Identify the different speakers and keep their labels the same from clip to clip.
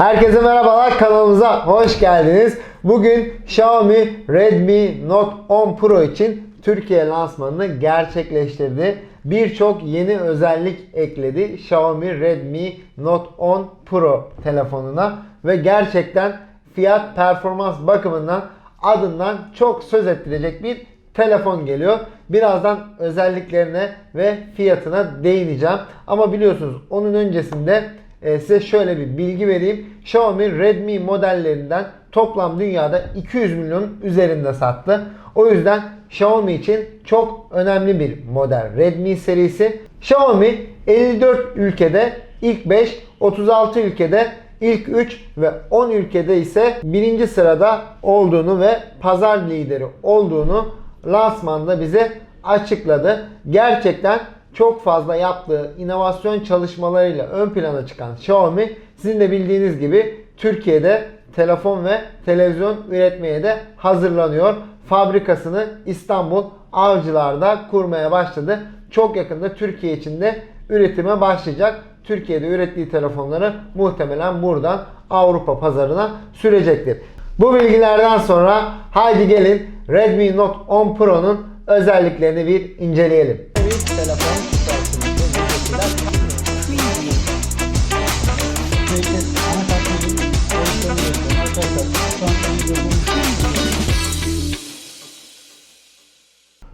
Speaker 1: Herkese merhabalar kanalımıza hoş geldiniz. Bugün Xiaomi Redmi Note 10 Pro için Türkiye lansmanını gerçekleştirdi. Birçok yeni özellik ekledi Xiaomi Redmi Note 10 Pro telefonuna ve gerçekten fiyat performans bakımından adından çok söz ettirecek bir telefon geliyor. Birazdan özelliklerine ve fiyatına değineceğim. Ama biliyorsunuz onun öncesinde e, size şöyle bir bilgi vereyim. Xiaomi Redmi modellerinden toplam dünyada 200 milyon üzerinde sattı. O yüzden Xiaomi için çok önemli bir model Redmi serisi. Xiaomi 54 ülkede ilk 5, 36 ülkede ilk 3 ve 10 ülkede ise birinci sırada olduğunu ve pazar lideri olduğunu lansmanda bize açıkladı. Gerçekten çok fazla yaptığı inovasyon çalışmalarıyla ön plana çıkan Xiaomi sizin de bildiğiniz gibi Türkiye'de telefon ve televizyon üretmeye de hazırlanıyor. Fabrikasını İstanbul Avcılar'da kurmaya başladı. Çok yakında Türkiye içinde üretime başlayacak. Türkiye'de ürettiği telefonları muhtemelen buradan Avrupa pazarına sürecektir. Bu bilgilerden sonra haydi gelin Redmi Note 10 Pro'nun özelliklerini bir inceleyelim.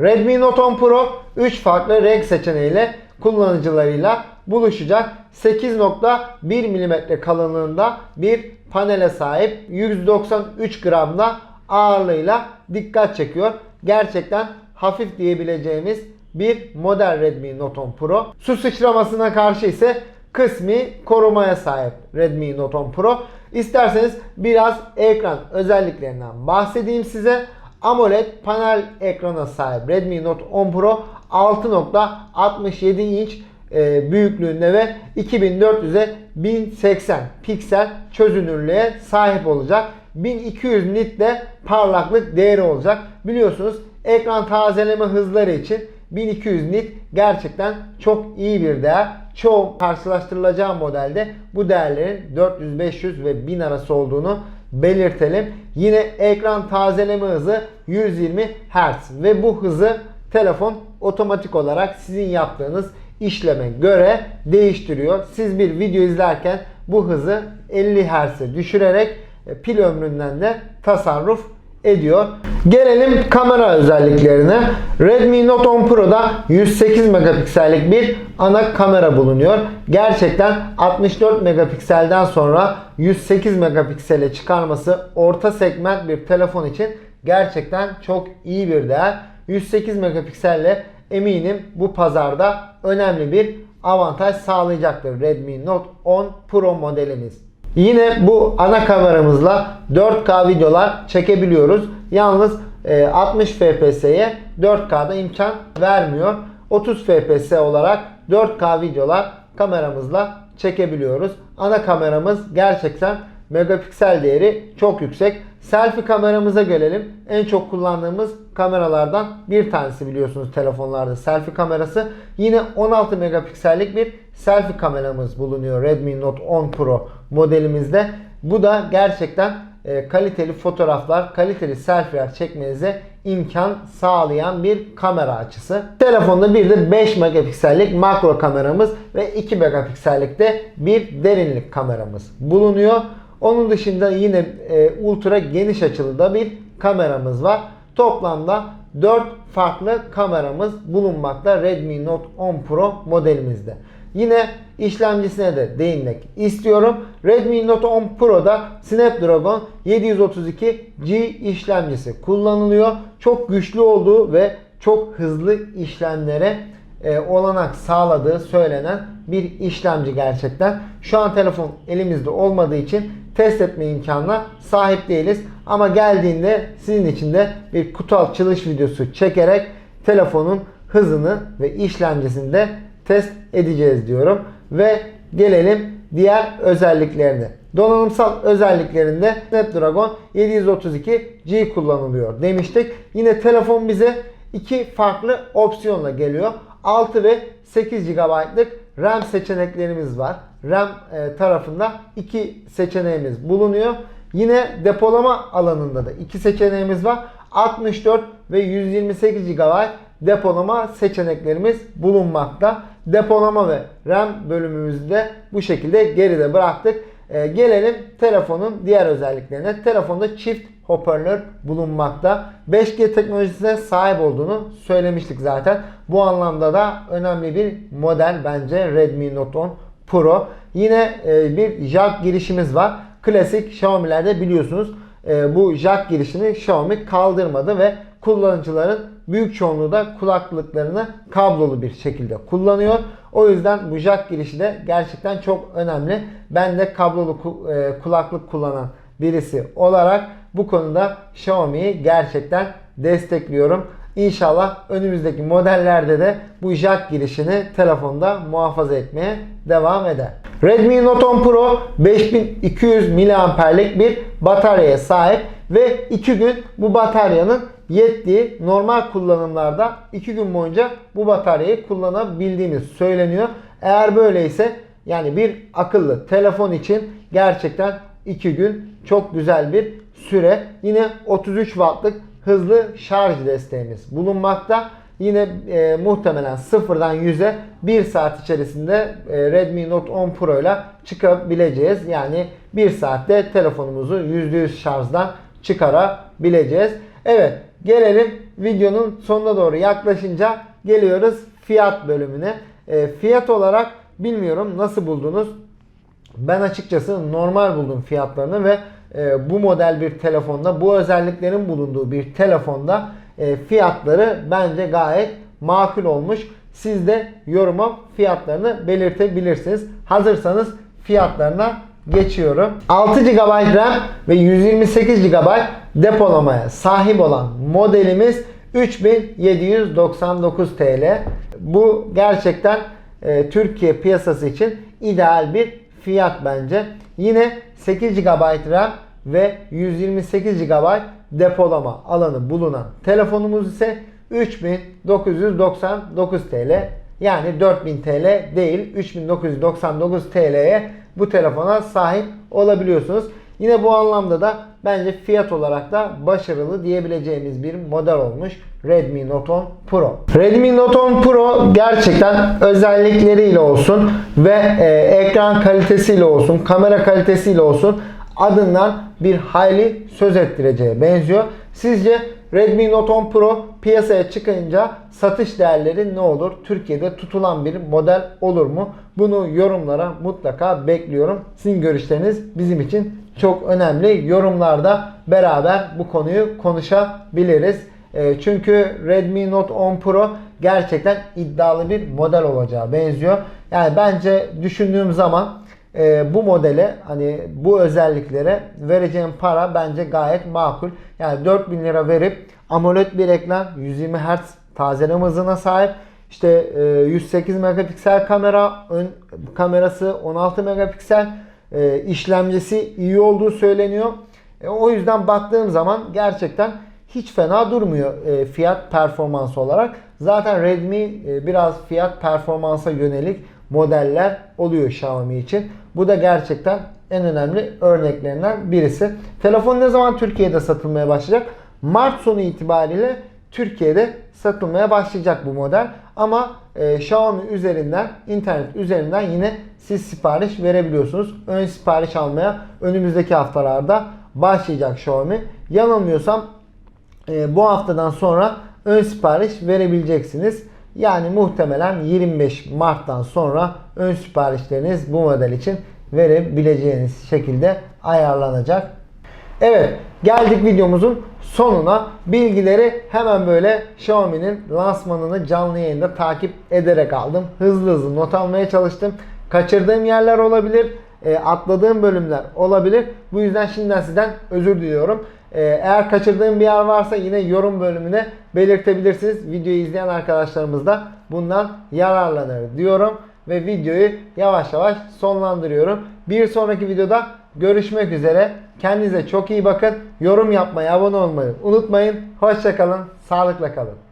Speaker 1: Redmi Note 10 Pro 3 farklı renk seçeneğiyle kullanıcılarıyla buluşacak. 8.1 mm kalınlığında bir panele sahip 193 gramda ağırlığıyla dikkat çekiyor. Gerçekten hafif diyebileceğimiz bir model Redmi Note 10 Pro. Su sıçramasına karşı ise kısmi korumaya sahip Redmi Note 10 Pro. İsterseniz biraz ekran özelliklerinden bahsedeyim size. AMOLED panel ekrana sahip Redmi Note 10 Pro 6.67 inç e, büyüklüğünde ve 2400'e 1080 piksel çözünürlüğe sahip olacak. 1200 nit de parlaklık değeri olacak. Biliyorsunuz ekran tazeleme hızları için 1200 nit gerçekten çok iyi bir değer. Çoğu karşılaştırılacağı modelde bu değerlerin 400, 500 ve 1000 arası olduğunu belirtelim. Yine ekran tazeleme hızı 120 Hz ve bu hızı telefon otomatik olarak sizin yaptığınız işleme göre değiştiriyor. Siz bir video izlerken bu hızı 50 Hz'e düşürerek e, pil ömründen de tasarruf ediyor. Gelelim kamera özelliklerine. Redmi Note 10 Pro'da 108 megapiksellik bir ana kamera bulunuyor. Gerçekten 64 megapikselden sonra 108 megapiksele çıkarması orta segment bir telefon için gerçekten çok iyi bir değer. 108 megapikselle eminim bu pazarda önemli bir avantaj sağlayacaktır Redmi Note 10 Pro modelimiz. Yine bu ana kameramızla 4K videolar çekebiliyoruz. Yalnız e, 60 FPS'ye 4K'da imkan vermiyor. 30 FPS olarak 4K videolar kameramızla çekebiliyoruz. Ana kameramız gerçekten megapiksel değeri çok yüksek. Selfie kameramıza gelelim. En çok kullandığımız kameralardan bir tanesi biliyorsunuz telefonlarda selfie kamerası. Yine 16 megapiksellik bir selfie kameramız bulunuyor Redmi Note 10 Pro modelimizde. Bu da gerçekten e, kaliteli fotoğraflar, kaliteli selfie'ler çekmenize imkan sağlayan bir kamera açısı. Telefonda bir de 5 megapiksellik makro kameramız ve 2 megapiksellik de bir derinlik kameramız bulunuyor. Onun dışında yine e, ultra geniş açılı da bir kameramız var. Toplamda 4 farklı kameramız bulunmakta Redmi Note 10 Pro modelimizde. Yine işlemcisine de değinmek istiyorum. Redmi Note 10 Pro'da Snapdragon 732G işlemcisi kullanılıyor. Çok güçlü olduğu ve çok hızlı işlemlere e, olanak sağladığı söylenen bir işlemci gerçekten. Şu an telefon elimizde olmadığı için test etme imkanına sahip değiliz. Ama geldiğinde sizin için de bir kutu açılış videosu çekerek telefonun hızını ve işlemcisini de test edeceğiz diyorum. Ve gelelim diğer özelliklerine. Donanımsal özelliklerinde Snapdragon 732G kullanılıyor demiştik. Yine telefon bize iki farklı opsiyonla geliyor. 6 ve 8 GB'lık RAM seçeneklerimiz var. RAM e, tarafında iki seçeneğimiz bulunuyor. Yine depolama alanında da iki seçeneğimiz var. 64 ve 128 GB depolama seçeneklerimiz bulunmakta. Depolama ve RAM bölümümüzü de bu şekilde geride bıraktık. Ee, gelelim telefonun diğer özelliklerine. Telefonda çift hoparlör bulunmakta. 5G teknolojisine sahip olduğunu söylemiştik zaten. Bu anlamda da önemli bir model bence Redmi Note 10 Pro. Yine e, bir jack girişimiz var. Klasik Xiaomi'lerde biliyorsunuz e, bu jack girişini Xiaomi kaldırmadı ve kullanıcıların büyük çoğunluğu da kulaklıklarını kablolu bir şekilde kullanıyor. O yüzden bu jack girişi de gerçekten çok önemli. Ben de kablolu e, kulaklık kullanan birisi olarak bu konuda Xiaomi'yi gerçekten destekliyorum. İnşallah önümüzdeki modellerde de bu jack girişini telefonda muhafaza etmeye devam eder. Redmi Note 10 Pro 5200 mAh'lik bir bataryaya sahip ve 2 gün bu bataryanın yettiği normal kullanımlarda 2 gün boyunca bu bataryayı kullanabildiğimiz söyleniyor. Eğer böyleyse yani bir akıllı telefon için gerçekten 2 gün çok güzel bir süre. Yine 33 wattlık hızlı şarj desteğimiz bulunmakta. Yine e, muhtemelen sıfırdan 100'e 1 saat içerisinde e, Redmi Note 10 Pro ile çıkabileceğiz. Yani 1 saatte telefonumuzu %100 şarjdan çıkarabileceğiz. Evet gelelim videonun sonuna doğru yaklaşınca geliyoruz fiyat bölümüne. E, fiyat olarak bilmiyorum nasıl buldunuz? Ben açıkçası normal buldum fiyatlarını ve e, bu model bir telefonda, bu özelliklerin bulunduğu bir telefonda e, fiyatları bence gayet makul olmuş. Siz de yoruma fiyatlarını belirtebilirsiniz. Hazırsanız fiyatlarına geçiyorum. 6 GB RAM ve 128 GB depolamaya sahip olan modelimiz 3799 TL. Bu gerçekten e, Türkiye piyasası için ideal bir fiyat bence. Yine 8 GB RAM ve 128 GB depolama alanı bulunan telefonumuz ise 3999 TL. Yani 4000 TL değil 3999 TL'ye bu telefona sahip olabiliyorsunuz. Yine bu anlamda da bence fiyat olarak da başarılı diyebileceğimiz bir model olmuş Redmi Note 10 Pro. Redmi Note 10 Pro gerçekten özellikleriyle olsun ve e, ekran kalitesiyle olsun, kamera kalitesiyle olsun adından bir hayli söz ettireceğe benziyor. Sizce Redmi Note 10 Pro piyasaya çıkınca satış değerleri ne olur? Türkiye'de tutulan bir model olur mu? Bunu yorumlara mutlaka bekliyorum. Sizin görüşleriniz bizim için çok önemli. Yorumlarda beraber bu konuyu konuşabiliriz. E, Çünkü Redmi Note 10 Pro gerçekten iddialı bir model olacağı benziyor. Yani bence düşündüğüm zaman e, bu modele hani bu özelliklere vereceğim para bence gayet makul. Yani 4000 lira verip AMOLED bir ekran 120 Hz tazeleme hızına sahip. İşte e, 108 megapiksel kamera, ön kamerası 16 megapiksel, e, işlemcisi iyi olduğu söyleniyor. E, o yüzden baktığım zaman gerçekten hiç fena durmuyor e, fiyat performans olarak. Zaten Redmi e, biraz fiyat performansa yönelik modeller oluyor Xiaomi için. Bu da gerçekten en önemli örneklerinden birisi. Telefon ne zaman Türkiye'de satılmaya başlayacak? Mart sonu itibariyle Türkiye'de satılmaya başlayacak bu model. Ama e, Xiaomi üzerinden, internet üzerinden yine siz sipariş verebiliyorsunuz. Ön sipariş almaya önümüzdeki haftalarda başlayacak Xiaomi. Yanılmıyorsam e, bu haftadan sonra ön sipariş verebileceksiniz. Yani muhtemelen 25 Mart'tan sonra ön siparişleriniz bu model için verebileceğiniz şekilde ayarlanacak. Evet geldik videomuzun sonuna. Bilgileri hemen böyle Xiaomi'nin lansmanını canlı yayında takip ederek aldım. Hızlı hızlı not almaya çalıştım. Kaçırdığım yerler olabilir. e, atladığım bölümler olabilir. Bu yüzden şimdiden sizden özür diliyorum. E, eğer kaçırdığım bir yer varsa yine yorum bölümüne belirtebilirsiniz. Videoyu izleyen arkadaşlarımız da bundan yararlanır diyorum. Ve videoyu yavaş yavaş sonlandırıyorum. Bir sonraki videoda görüşmek üzere. Kendinize çok iyi bakın. Yorum yapmayı, abone olmayı unutmayın. Hoşçakalın, sağlıkla kalın.